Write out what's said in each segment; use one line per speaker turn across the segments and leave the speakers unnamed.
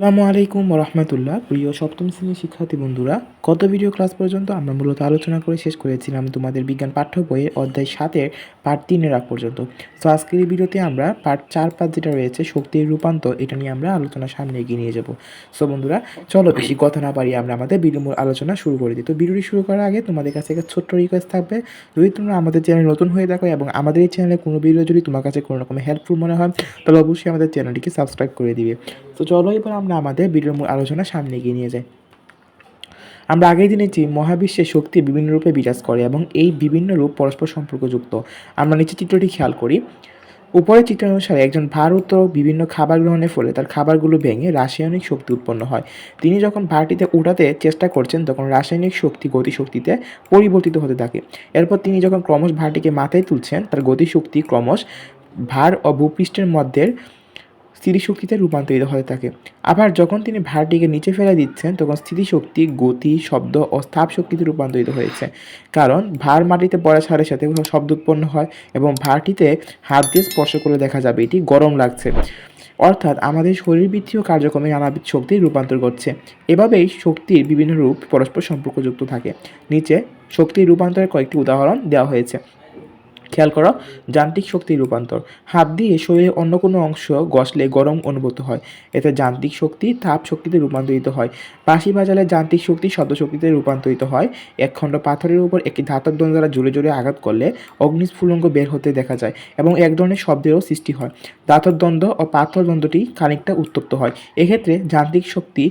আসসালামু আলাইকুম রহমতুল্লাহ প্রিয় সপ্তম শ্রেণির শিক্ষার্থী বন্ধুরা, গত ভিডিও ক্লাস পর্যন্ত আমরা মূলত আলোচনা করে শেষ করেছিলাম তোমাদের বিজ্ঞান পাঠ্য বইয়ের অধ্যায় সাতের পার্ট তিনের আগ পর্যন্ত। তো আজকের ভিডিওতে আমরা পার্ট চার পাঁচ যেটা রয়েছে, শক্তির রূপান্তর, এটা নিয়ে আমরা আলোচনা সামনে এগিয়ে নিয়ে যাব। সো বন্ধুরা, চলো বেশি কথা না পারি আমরা আমাদের ভিডিও মূল আলোচনা শুরু করে দিই। তো ভিডিওটি শুরু করার আগে তোমাদের কাছে একটা ছোট্ট রিকোয়েস্ট থাকবে। যদি তোমরা আমাদের চ্যানেল নতুন হয়ে থাকো এবং আমাদের এই চ্যানেলে কোনো ভিডিও যদি তোমার কাছে কোনো রকম হেল্পফুল মনে হয়, তাহলে অবশ্যই আমাদের চ্যানেলটিকে সাবস্ক্রাইব করে দিবে। তো, চলো এবার আমরা আমাদের ভিডিওর মূল আলোচনা সামনে এগিয়ে নিয়ে যাই আমরা আগেই জেনেছি মহাবিশ্বের শক্তি বিভিন্ন রূপে বিরাজ করে এবং এই বিভিন্ন রূপ পরস্পর সম্পর্কযুক্ত, আমরা নিচে চিত্রটি খেয়াল করি। উপরের চিত্র অনুসারে একজন ভারত বিভিন্ন খাবার গ্রহণের ফলে তার খাবারগুলো ভেঙে রাসায়নিক শক্তি উৎপন্ন হয়। তিনি যখন ভারটিতে উঠাতে চেষ্টা করছেন, তখন রাসায়নিক শক্তি গতিশক্তিতে পরিবর্তিত হতে থাকে। এরপর তিনি যখন ক্রমশ ভারটিকে মাথায় তুলছেন, তার গতিশক্তি ক্রমশ ভার ও ভূপৃষ্ঠের মধ্যে স্থিতিশক্তিতে রূপান্তরিত হতে থাকে। আবার যখন তিনি ভারটিকে নিচে ফেলে দিচ্ছেন, তখন স্থিতিশক্তি, গতি, শব্দ ও স্থাপ শক্তিতে রূপান্তরিত হয়েছে। কারণ ভার মাটিতে পড়ার সাথে সাথে শব্দ উৎপন্ন হয় এবং ভারটিতে হাত দিয়ে স্পর্শ করে দেখা যাবে এটি গরম লাগছে। অর্থাৎ আমাদের শরীরবৃত্তীয় কার্যক্রমে নানাবিধ শক্তির রূপান্তর করছে এভাবেই শক্তির বিভিন্ন রূপ পরস্পর সম্পর্কযুক্ত থাকে। নিচে শক্তির রূপান্তরের কয়েকটি উদাহরণ দেওয়া হয়েছে। খেয়াল করো, যান্ত্রিক শক্তির রূপান্তর। হাত দিয়ে শরীরের অন্য কোনো অংশ গসলে গরম অনুভূত হয়। এতে যান্ত্রিক শক্তি তাপ শক্তিতে রূপান্তরিত হয়। বাঁশি বাজালে যান্ত্রিক শক্তি শব্দ শক্তিতে রূপান্তরিত হয়। এক খণ্ড পাথরের উপর একটি ধাতব দণ্ড দ্বারা জোরে জোরে আঘাত করলে অগ্নিস্ফুলঙ্গ বের হতে দেখা যায় এবং এক ধরনের শব্দেরও সৃষ্টি হয়। ধাতব দ্বন্দ্ব ও পাথর দ্বন্দ্বটি খানিকটা উত্তপ্ত হয়। এক্ষেত্রে যান্ত্রিক শক্তি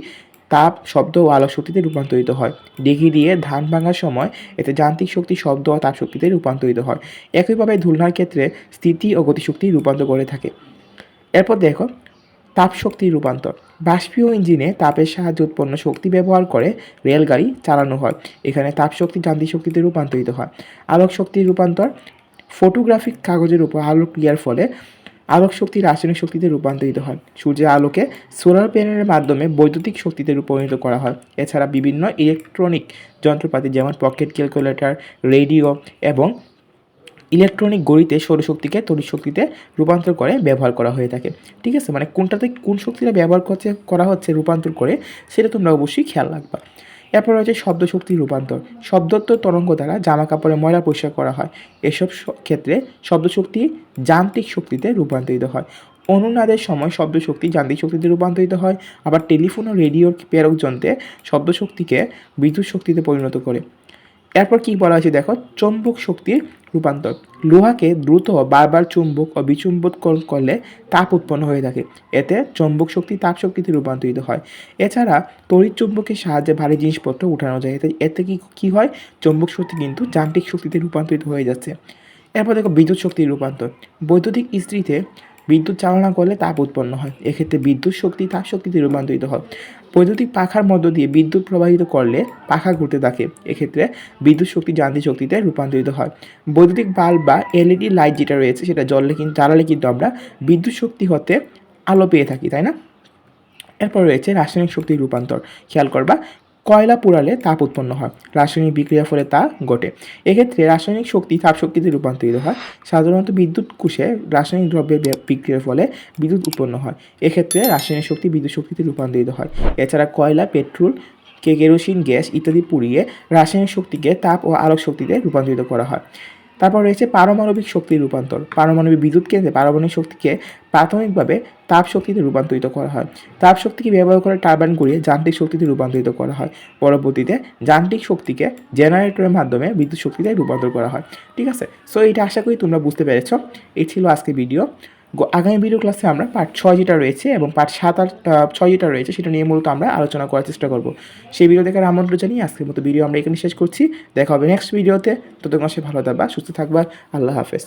তাপ, শব্দ ও আলোক শক্তিতে রূপান্তরিত হয়। ডিঘি দিয়ে ধান ভাঙার সময় এতে যান্ত্রিক শক্তি, শব্দ ও তাপ শক্তিতে রূপান্তরিত হয়। একইভাবে ধুলনার ক্ষেত্রে স্থিতি ও গতিশক্তি রূপান্তর করে থাকে। এরপর দেখো, তাপ শক্তির রূপান্তর। বাষ্পীয় ইঞ্জিনে তাপের সাহায্যে উৎপন্ন শক্তি ব্যবহার করে রেলগাড়ি চালানো হয়। এখানে তাপ শক্তি যান্ত্রিক শক্তিতে রূপান্তরিত হয়। আলোক শক্তির রূপান্তর ফটোগ্রাফিক কাগজের উপর আলো ক্রিয়ার ফলে আলোক শক্তি রাসায়নিক শক্তিতে রূপান্তরিত হয়। সূর্যের আলোকে সোলার প্যানেলের মাধ্যমে বৈদ্যুতিক শক্তিতে রূপান্তরিত করা হয়। এছাড়া বিভিন্ন ইলেকট্রনিক যন্ত্রপাতি যেমন পকেট ক্যালকুলেটর, রেডিও এবং ইলেকট্রনিক গড়িতে সৌরশক্তিকে তড়িৎ শক্তিতে রূপান্তর করে ব্যবহার করা হয়ে থাকে। ঠিক আছে? মানে কোনটাতে কোন শক্তিটা ব্যবহার করছে, করা হচ্ছে, রূপান্তর করে, সেটা তোমরা অবশ্যই খেয়াল রাখবা। এরপর রয়েছে শব্দ শক্তি রূপান্তর। শব্দত্ব তরঙ্গ দ্বারা জামা কাপড়ে ময়লা পরিষ্কার করা হয়। এসব ক্ষেত্রে শব্দ শক্তি যান্ত্রিক শক্তিতে রূপান্তরিত হয়। অনুনাদের সময় শব্দ শক্তি যান্ত্রিক শক্তিতে রূপান্তরিত হয়। আবার টেলিফোন ও রেডিওর প্রেরক যন্ত্রে শব্দ শক্তিকে বিদ্যুৎ শক্তিতে পরিণত করে। এরপর কি বলা হয়েছে? দেখো, চৌম্বক শক্তির রূপান্তর। লোহাকে দ্রুত বারবার চুম্বক ও বিচুম্বক করলে তাপ উৎপন্ন হয়ে থাকে। এতে চৌম্বক শক্তি তাপ শক্তিতে রূপান্তরিত হয়। এছাড়া তড়িৎ চুম্বকের সাহায্যে ভারী জিনিসপত্র উঠানো যায়। এতে এতে কি, কী হয়? চৌম্বক শক্তি কিন্তু যান্ত্রিক শক্তিতে রূপান্তরিত হয়ে যাচ্ছে। এরপর দেখো, বিদ্যুৎ শক্তির রূপান্তর। বৈদ্যুতিক ইস্ত্রিতে বিদ্যুৎ চালনা করলে তাপ উৎপন্ন হয়। এক্ষেত্রে বিদ্যুৎ শক্তি তাপ শক্তিতে রূপান্তরিত হয়। বৈদ্যুতিক পাখার মধ্য দিয়ে বিদ্যুৎ প্রবাহিত করলে পাখা ঘুরতে থাকে। এক্ষেত্রে বিদ্যুৎ শক্তি যান্ত্রিক শক্তিতে রূপান্তরিত হয়। বৈদ্যুতিক বাল্ব বা এলইডি লাইট যেটা রয়েছে, সেটা জ্বললে কিন্তু জ্বালালে কিন্তু আমরা বিদ্যুৎ শক্তি হতে আলো পেয়ে থাকি, তাই না? এরপর রয়েছে রাসায়নিক শক্তির রূপান্তর। খেয়াল করবা কয়লা পোড়ালে তাপ উৎপন্ন হয়। রাসায়নিক বিক্রিয়ার ফলে তা ঘটে। এক্ষেত্রে রাসায়নিক শক্তি তাপ শক্তিতে রূপান্তরিত হয়। সাধারণত বিদ্যুৎ কোষে রাসায়নিক দ্রব্যের বিক্রিয়ার ফলে বিদ্যুৎ উৎপন্ন হয়। এক্ষেত্রে রাসায়নিক শক্তি বিদ্যুৎ শক্তিতে রূপান্তরিত হয়। এছাড়া কয়লা, পেট্রোল কেরোসিন, গ্যাস ইত্যাদি পুড়িয়ে রাসায়নিক শক্তিকে তাপ ও আলোক শক্তিতে রূপান্তরিত করা হয়। তারপর রয়েছে পারমাণবিক শক্তির রূপান্তর। পারমাণবিক বিদ্যুৎ কেন্দ্রে পারমাণবিক শক্তিকে প্রাথমিকভাবে তাপ শক্তিতে রূপান্তরিত করা হয়। তাপ শক্তিকে ব্যবহার করে টারবাইন ঘুরিয়ে যান্ত্রিক শক্তিতে রূপান্তরিত করা হয়। পরবর্তীতে যান্ত্রিক শক্তিকে জেনারেটরের মাধ্যমে বিদ্যুৎ শক্তিতে রূপান্তর করা হয়। ঠিক আছে? সো এটা আশা করি তোমরা বুঝতে পেরেছ। এই ছিল আজকে ভিডিও আগামী ভিডিও ক্লাসে আমরা পার্ট ছয় যেটা রয়েছে এবং পার্ট সাত আট ছয় যেটা রয়েছে সেটা নিয়ে মূলত আমরা আলোচনা করার চেষ্টা করব। সেই ভিডিও দেখার আমন্ত্রণ জানিয়ে আজকের মতো ভিডিও আমরা এখানে শেষ করছি। দেখা হবে নেক্সট ভিডিওতে ততক্ষণ সে ভালো থাকবা, সুস্থ থাকবা। আল্লাহ হাফেজ।